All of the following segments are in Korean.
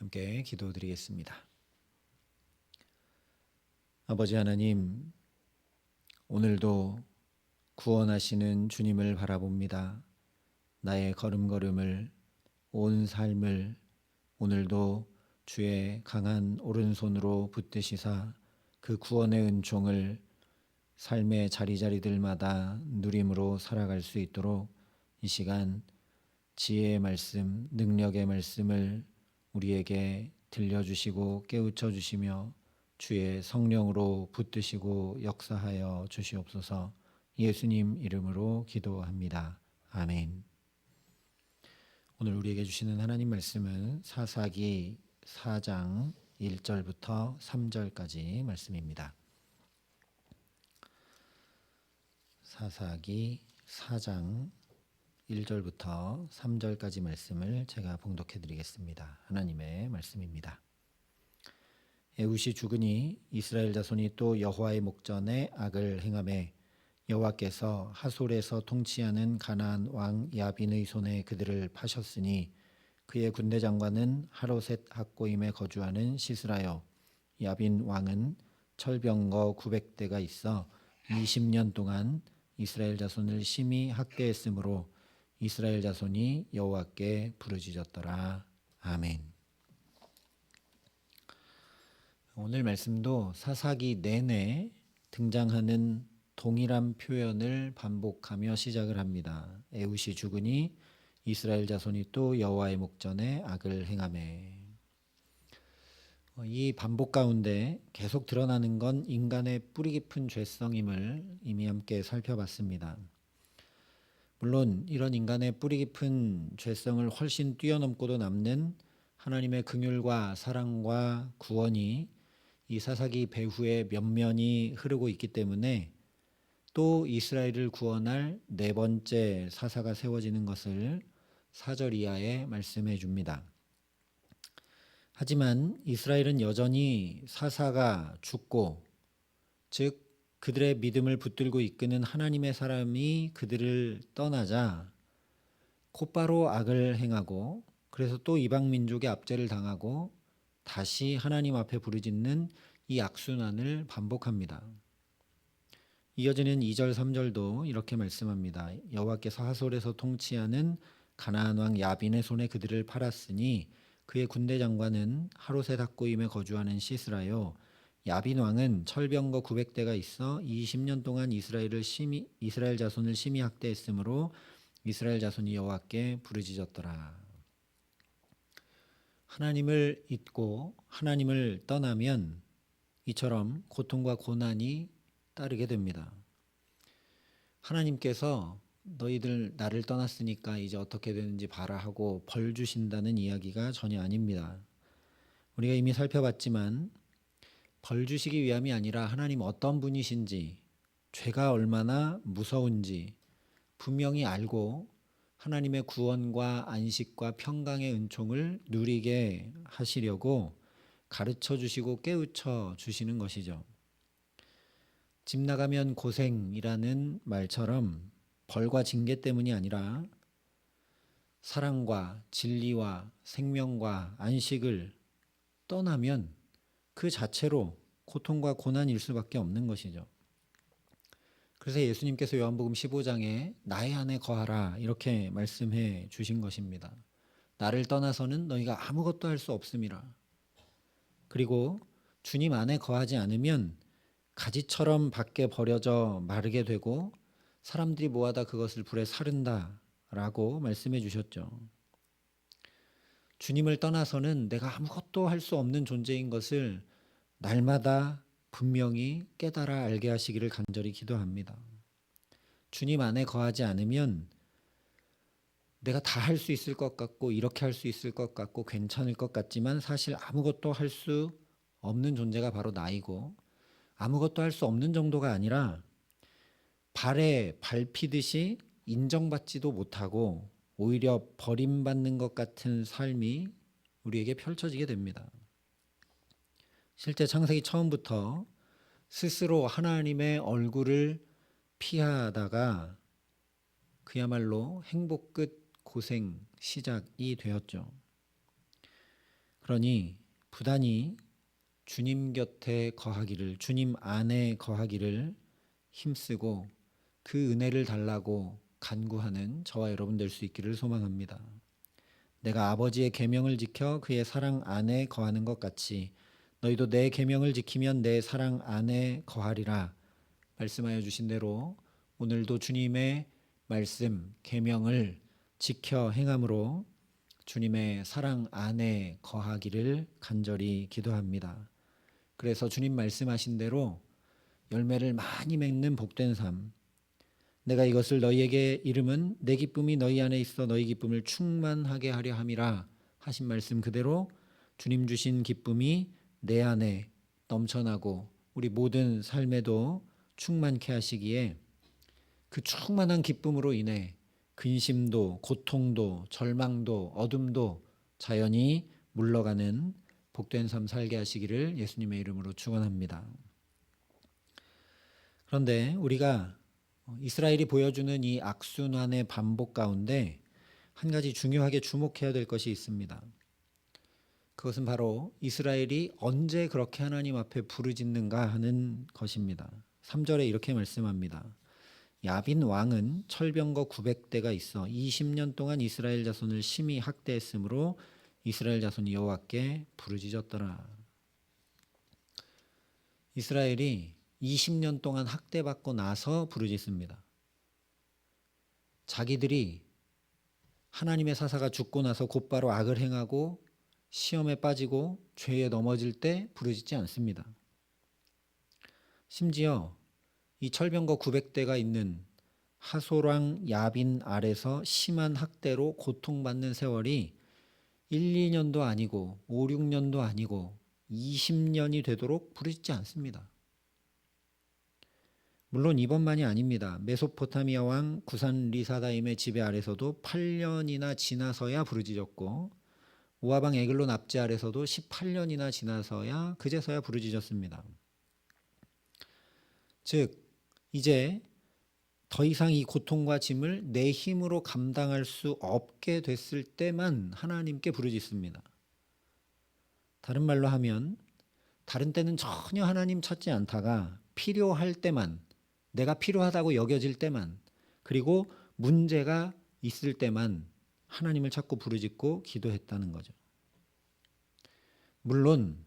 함께 기도드리겠습니다. 아버지 하나님, 오늘도 구원하시는 주님을 바라봅니다. 나의 걸음걸음을, 온 삶을 오늘도 주의 강한 오른손으로 붙드시사 그 구원의 은총을 삶의 자리자리들마다 누림으로 살아갈 수 있도록 이 시간 지혜의 말씀, 능력의 말씀을 우리에게 들려주시고 깨우쳐 주시며 주의 성령으로 붙드시고 역사하여 주시옵소서 예수님 이름으로 기도합니다. 아멘. 오늘 우리에게 주시는 하나님 말씀은 사사기 4장 1절부터 3절까지 말씀입니다. 사사기 4장 1절부터 3절까지 말씀을 제가 봉독해 드리겠습니다. 하나님의 말씀입니다. 에웃이 죽으니 이스라엘 자손이 또 여호와의 목전에 악을 행함에 여호와께서 하솔에서 통치하는 가나안 왕 야빈의 손에 그들을 파셨으니 그의 군대 장관은 하로셋 학고임에 거주하는 시스라요 야빈 왕은 철병거 900대가 있어 20년 동안 이스라엘 자손을 심히 학대했으므로 이스라엘 자손이 여호와께 부르짖었더라. 아멘. 오늘 말씀도 사사기 내내 등장하는 동일한 표현을 반복하며 시작을 합니다. 에웃이 죽으니 이스라엘 자손이 또 여호와의 목전에 악을 행하매. 이 반복 가운데 계속 드러나는 건 인간의 뿌리 깊은 죄성임을 이미 함께 살펴봤습니다. 물론 이런 인간의 뿌리 깊은 죄성을 훨씬 뛰어넘고도 남는 하나님의 긍휼과 사랑과 구원이 이 사사기 배후에 면면이 흐르고 있기 때문에 또 이스라엘을 구원할 네 번째 사사가 세워지는 것을 사절 이하에 말씀해 줍니다. 하지만 이스라엘은 여전히 사사가 죽고 즉 그들의 믿음을 붙들고 이끄는 하나님의 사람이 그들을 떠나자 곧바로 악을 행하고 그래서 또 이방 민족의 압제를 당하고 다시 하나님 앞에 부르짖는 이 악순환을 반복합니다. 이어지는 2절 3절도 이렇게 말씀합니다. 여호와께서 하솔에서 통치하는 가나안 왕 야빈의 손에 그들을 팔았으니 그의 군대 장관은 하로셋 학고임에 거주하는 시스라요 야빈 왕은 철병거 900대가 있어 20년 동안 이스라엘을 심히 이스라엘 자손을 심히 학대했으므로 이스라엘 자손이 여호와께 부르짖었더라. 하나님을 잊고 하나님을 떠나면 이처럼 고통과 고난이 따르게 됩니다. 하나님께서 너희들 나를 떠났으니까 이제 어떻게 되는지 봐라 하고 벌 주신다는 이야기가 전혀 아닙니다. 우리가 이미 살펴봤지만 벌 주시기 위함이 아니라 하나님 어떤 분이신지 죄가 얼마나 무서운지 분명히 알고 하나님의 구원과 안식과 평강의 은총을 누리게 하시려고 가르쳐 주시고 깨우쳐 주시는 것이죠. 집 나가면 고생이라는 말처럼 벌과 징계 때문이 아니라 사랑과 진리와 생명과 안식을 떠나면 그 자체로 고통과 고난일 수밖에 없는 것이죠. 그래서 예수님께서 요한복음 15장에 나의 안에 거하라 이렇게 말씀해 주신 것입니다. 나를 떠나서는 너희가 아무것도 할 수 없음이라. 그리고 주님 안에 거하지 않으면 가지처럼 밖에 버려져 마르게 되고 사람들이 모아다 그것을 불에 사른다 라고 말씀해 주셨죠. 주님을 떠나서는 내가 아무것도 할 수 없는 존재인 것을 날마다 분명히 깨달아 알게 하시기를 간절히 기도합니다. 주님 안에 거하지 않으면 내가 다 할 수 있을 것 같고 이렇게 할 수 있을 것 같고 괜찮을 것 같지만 사실 아무것도 할 수 없는 존재가 바로 나이고 아무것도 할 수 없는 정도가 아니라 발에 밟히듯이 인정받지도 못하고 오히려 버림받는 것 같은 삶이 우리에게 펼쳐지게 됩니다. 실제 창세기 처음부터 스스로 하나님의 얼굴을 피하다가 그야말로 행복 끝 고생 시작이 되었죠. 그러니 부단히 주님 곁에 거하기를 주님 안에 거하기를 힘쓰고 그 은혜를 달라고 간구하는 저와 여러분 될 수 있기를 소망합니다. 내가 아버지의 계명을 지켜 그의 사랑 안에 거하는 것 같이 너희도 내 계명을 지키면 내 사랑 안에 거하리라 말씀하여 주신 대로 오늘도 주님의 말씀 계명을 지켜 행함으로 주님의 사랑 안에 거하기를 간절히 기도합니다. 그래서 주님 말씀하신 대로 열매를 많이 맺는 복된 삶 내가 이것을 너희에게 이름은 내 기쁨이 너희 안에 있어 너희 기쁨을 충만하게 하려 함이라 하신 말씀 그대로 주님 주신 기쁨이 내 안에 넘쳐나고 우리 모든 삶에도 충만케 하시기에 그 충만한 기쁨으로 인해 근심도 고통도 절망도 어둠도 자연히 물러가는 복된 삶 살게 하시기를 예수님의 이름으로 축원합니다. 그런데 우리가 이스라엘이 보여주는 이 악순환의 반복 가운데 한 가지 중요하게 주목해야 될 것이 있습니다. 그것은 바로 이스라엘이 언제 그렇게 하나님 앞에 부르짖는가 하는 것입니다. 3절에 이렇게 말씀합니다. 야빈 왕은 철병거 900대가 있어 20년 동안 이스라엘 자손을 심히 학대했으므로 이스라엘 자손이 여호와께 부르짖었더라. 이스라엘이 20년 동안 학대받고 나서 부르짖습니다. 자기들이 하나님의 사사가 죽고 나서 곧바로 악을 행하고 시험에 빠지고 죄에 넘어질 때 부르짖지 않습니다. 심지어 이 철병거 900대가 있는 하소랑 야빈 아래서 심한 학대로 고통받는 세월이 1, 2년도 아니고 5, 6년도 아니고 20년이 되도록 부르짖지 않습니다. 물론 이번만이 아닙니다. 메소포타미아 왕 구산 리사다임의 지배 아래서도 8년이나 지나서야 부르짖었고 모아방 에글론 압제 아래서도 18년이나 지나서야 그제서야 부르짖었습니다. 즉 이제 더 이상 이 고통과 짐을 내 힘으로 감당할 수 없게 됐을 때만 하나님께 부르짖습니다. 다른 말로 하면 다른 때는 전혀 하나님 찾지 않다가 필요할 때만 내가 필요하다고 여겨질 때만 그리고 문제가 있을 때만 하나님을 찾고 부르짖고 기도했다는 거죠. 물론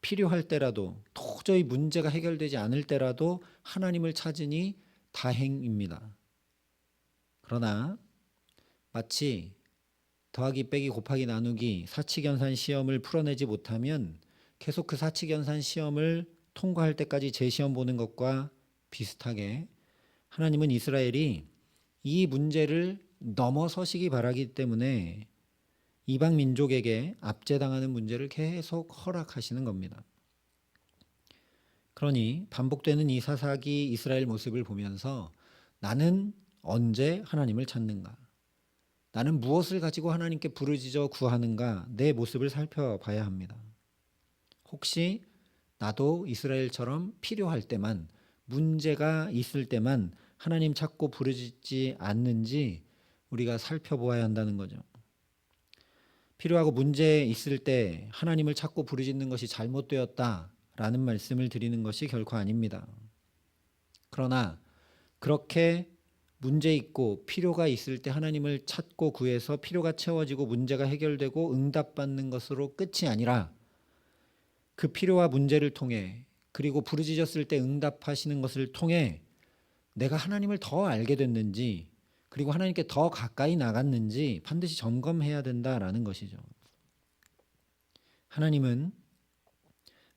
필요할 때라도 도저히 문제가 해결되지 않을 때라도 하나님을 찾으니 다행입니다. 그러나 마치 더하기 빼기 곱하기 나누기 사칙연산 시험을 풀어내지 못하면 계속 그 사칙연산 시험을 통과할 때까지 재시험 보는 것과 비슷하게 하나님은 이스라엘이 이 문제를 넘어서시기 바라기 때문에 이방 민족에게 압제당하는 문제를 계속 허락하시는 겁니다. 그러니 반복되는 이 사사기 이스라엘 모습을 보면서 나는 언제 하나님을 찾는가? 나는 무엇을 가지고 하나님께 부르짖어 구하는가? 내 모습을 살펴봐야 합니다. 혹시 나도 이스라엘처럼 필요할 때만 문제가 있을 때만 하나님 찾고 부르짖지 않는지 우리가 살펴보아야 한다는 거죠. 필요하고 문제 있을 때 하나님을 찾고 부르짖는 것이 잘못되었다라는 말씀을 드리는 것이 결코 아닙니다. 그러나 그렇게 문제 있고 필요가 있을 때 하나님을 찾고 구해서 필요가 채워지고 문제가 해결되고 응답받는 것으로 끝이 아니라 그 필요와 문제를 통해 그리고 부르짖었을 때 응답하시는 것을 통해 내가 하나님을 더 알게 됐는지 그리고 하나님께 더 가까이 나갔는지 반드시 점검해야 된다라는 것이죠. 하나님은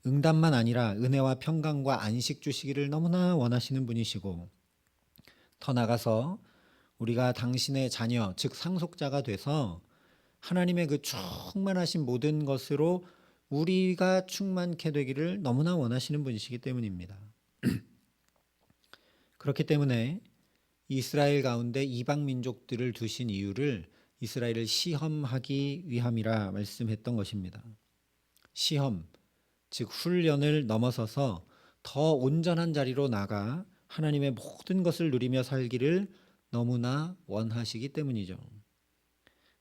응답만 아니라 은혜와 평강과 안식 주시기를 너무나 원하시는 분이시고 더 나가서 우리가 당신의 자녀 즉 상속자가 돼서 하나님의 그 충만하신 모든 것으로 우리가 충만케 되기를 너무나 원하시는 분이시기 때문입니다. 그렇기 때문에 이스라엘 가운데 이방 민족들을 두신 이유를 이스라엘을 시험하기 위함이라 말씀했던 것입니다. 시험, 즉 훈련을 넘어서서 더 온전한 자리로 나가 하나님의 모든 것을 누리며 살기를 너무나 원하시기 때문이죠.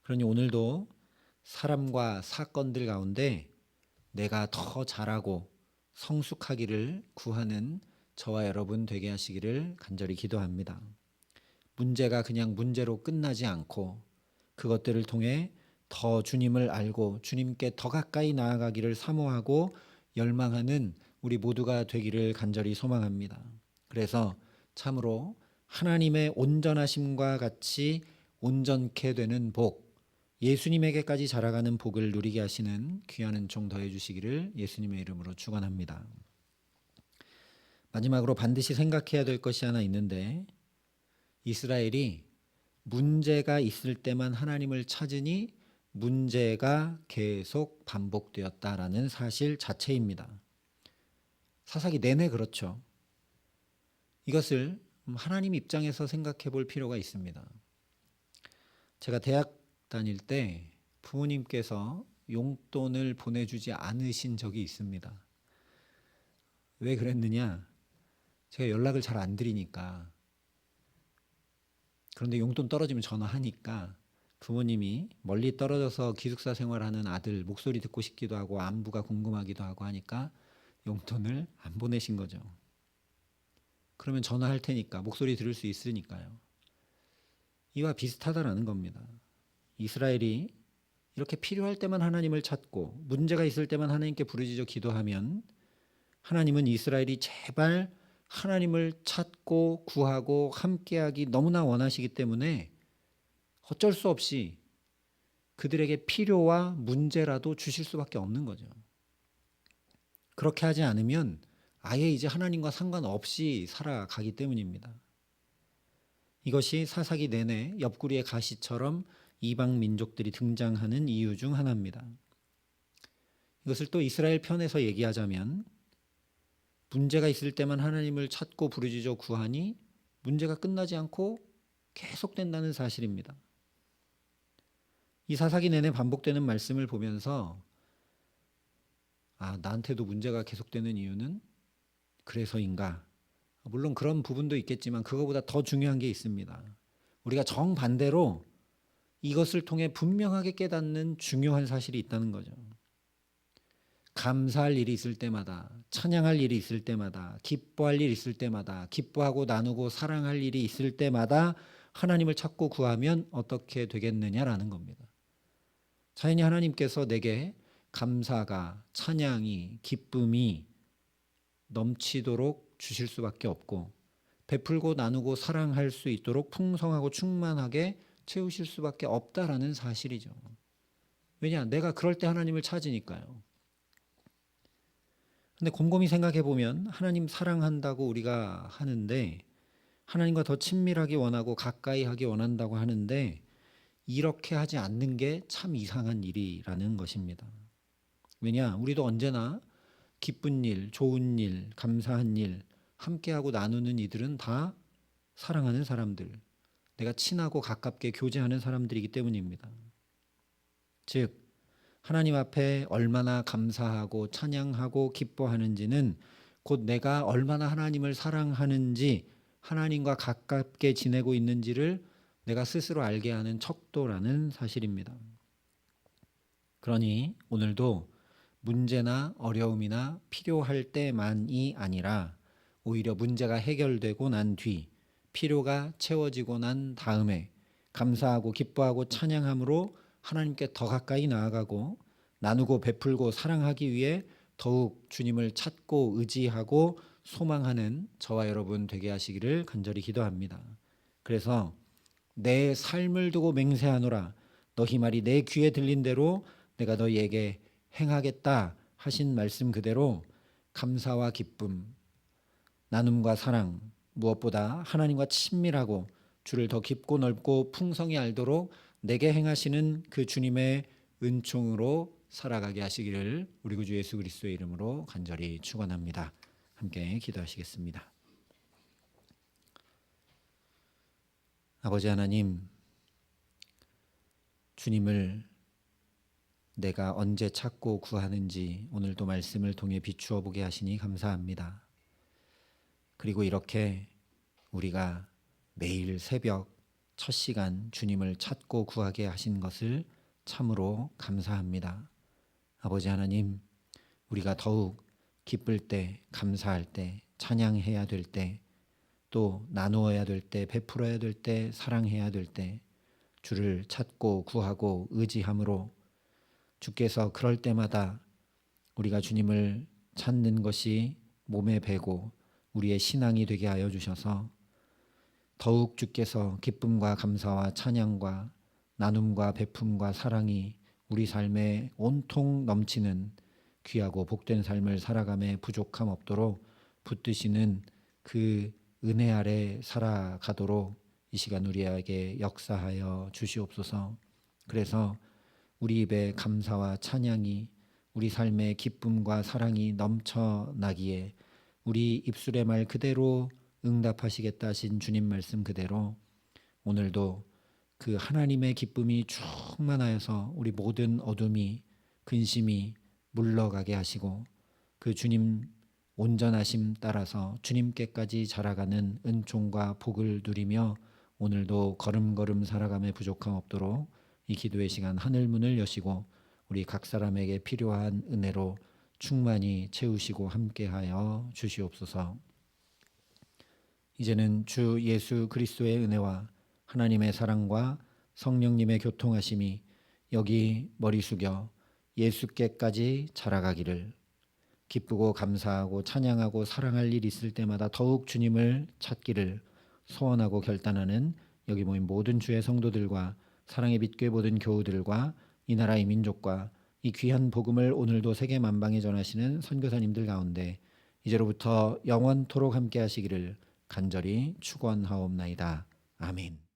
그러니 오늘도 사람과 사건들 가운데 내가 더 잘하고 성숙하기를 구하는 저와 여러분 되게 하시기를 간절히 기도합니다. 문제가 그냥 문제로 끝나지 않고 그것들을 통해 더 주님을 알고 주님께 더 가까이 나아가기를 사모하고 열망하는 우리 모두가 되기를 간절히 소망합니다. 그래서 참으로 하나님의 온전하심과 같이 온전케 되는 복, 예수님에게까지 자라가는 복을 누리게 하시는 귀한 은총 더해 주시기를 예수님의 이름으로 축원합니다. 마지막으로 반드시 생각해야 될 것이 하나 있는데 이스라엘이 문제가 있을 때만 하나님을 찾으니 문제가 계속 반복되었다라는 사실 자체입니다. 사사기 내내 그렇죠. 이것을 하나님 입장에서 생각해 볼 필요가 있습니다. 제가 대학 다닐 때 부모님께서 용돈을 보내주지 않으신 적이 있습니다. 왜 그랬느냐? 제가 연락을 잘 안 드리니까. 그런데 용돈 떨어지면 전화하니까 부모님이 멀리 떨어져서 기숙사 생활하는 아들 목소리 듣고 싶기도 하고 안부가 궁금하기도 하고 하니까 용돈을 안 보내신 거죠. 그러면 전화할 테니까 목소리 들을 수 있으니까요. 이와 비슷하다라는 겁니다. 이스라엘이 이렇게 필요할 때만 하나님을 찾고 문제가 있을 때만 하나님께 부르짖어 기도하면 하나님은 이스라엘이 제발 하나님을 찾고 구하고 함께하기 너무나 원하시기 때문에 어쩔 수 없이 그들에게 필요와 문제라도 주실 수밖에 없는 거죠. 그렇게 하지 않으면 아예 이제 하나님과 상관없이 살아가기 때문입니다. 이것이 사사기 내내 옆구리의 가시처럼 이방 민족들이 등장하는 이유 중 하나입니다. 이것을 또 이스라엘 편에서 얘기하자면 문제가 있을 때만 하나님을 찾고 부르짖어 구하니 문제가 끝나지 않고 계속된다는 사실입니다. 이 사사기 내내 반복되는 말씀을 보면서 아, 나한테도 문제가 계속되는 이유는 그래서인가? 물론 그런 부분도 있겠지만 그거보다 더 중요한 게 있습니다. 우리가 정반대로 이것을 통해 분명하게 깨닫는 중요한 사실이 있다는 거죠. 감사할 일이 있을 때마다, 찬양할 일이 있을 때마다, 기뻐할 일이 있을 때마다, 기뻐하고 나누고 사랑할 일이 있을 때마다 하나님을 찾고 구하면 어떻게 되겠느냐라는 겁니다. 자연히 하나님께서 내게 감사가, 찬양이, 기쁨이 넘치도록 주실 수밖에 없고, 베풀고 나누고 사랑할 수 있도록 풍성하고 충만하게 채우실 수밖에 없다라는 사실이죠. 왜냐? 내가 그럴 때 하나님을 찾으니까요. 근데 곰곰이 생각해 보면 하나님 사랑한다고 우리가 하는데 하나님과 더 친밀하게 원하고 가까이 하기 원한다고 하는데 이렇게 하지 않는 게 참 이상한 일이라는 것입니다. 왜냐? 우리도 언제나 기쁜 일, 좋은 일, 감사한 일, 함께하고 나누는 이들은 다 사랑하는 사람들, 내가 친하고 가깝게 교제하는 사람들이기 때문입니다. 즉, 하나님 앞에 얼마나 감사하고 찬양하고 기뻐하는지는 곧 내가 얼마나 하나님을 사랑하는지 하나님과 가깝게 지내고 있는지를 내가 스스로 알게 하는 척도라는 사실입니다. 그러니 오늘도 문제나 어려움이나 필요할 때만이 아니라 오히려 문제가 해결되고 난 뒤 필요가 채워지고 난 다음에 감사하고 기뻐하고 찬양함으로 하나님께 더 가까이 나아가고 나누고 베풀고 사랑하기 위해 더욱 주님을 찾고 의지하고 소망하는 저와 여러분 되게 하시기를 간절히 기도합니다. 그래서 내 삶을 두고 맹세하노라 너희 말이 내 귀에 들린 대로 내가 너희에게 행하겠다 하신 말씀 그대로 감사와 기쁨 나눔과 사랑 무엇보다 하나님과 친밀하고 주를 더 깊고 넓고 풍성히 알도록 내게 행하시는 그 주님의 은총으로 살아가게 하시기를 우리 구주 예수 그리스도의 이름으로 간절히 축원합니다. 함께 기도하시겠습니다. 아버지 하나님 주님을 내가 언제 찾고 구하는지 오늘도 말씀을 통해 비추어 보게 하시니 감사합니다. 그리고 이렇게 우리가 매일 새벽 첫 시간 주님을 찾고 구하게 하신 것을 참으로 감사합니다. 아버지 하나님, 우리가 더욱 기쁠 때, 감사할 때, 찬양해야 될 때, 또 나누어야 될 때, 베풀어야 될 때, 사랑해야 될 때, 주를 찾고 구하고 의지함으로 주께서 그럴 때마다 우리가 주님을 찾는 것이 몸에 배고 우리의 신앙이 되게 하여 주셔서 더욱 주께서 기쁨과 감사와 찬양과 나눔과 베품과 사랑이 우리 삶에 온통 넘치는 귀하고 복된 삶을 살아감에 부족함 없도록 붙드시는 그 은혜 아래 살아가도록 이 시간 우리에게 역사하여 주시옵소서. 그래서 우리 입에 감사와 찬양이 우리 삶의 기쁨과 사랑이 넘쳐나기에 우리 입술의 말 그대로 응답하시겠다 하신 주님 말씀 그대로 오늘도 그 하나님의 기쁨이 충만하여서 우리 모든 어둠이 근심이 물러가게 하시고 그 주님 온전하심 따라서 주님께까지 자라가는 은총과 복을 누리며 오늘도 걸음걸음 살아감에 부족함 없도록 이 기도의 시간 하늘 문을 여시고 우리 각 사람에게 필요한 은혜로 충만히 채우시고 함께하여 주시옵소서. 이제는 주 예수 그리스도의 은혜와 하나님의 사랑과 성령님의 교통하심이 여기 머리 숙여 예수께까지 자라가기를 기쁘고 감사하고 찬양하고 사랑할 일 있을 때마다 더욱 주님을 찾기를 소원하고 결단하는 여기 모인 모든 주의 성도들과 사랑의 빛교회 모든 교우들과 이 나라의 민족과 이 귀한 복음을 오늘도 세계 만방에 전하시는 선교사님들 가운데 이제로부터 영원토록 함께 하시기를 간절히 축원하옵나이다. 아멘.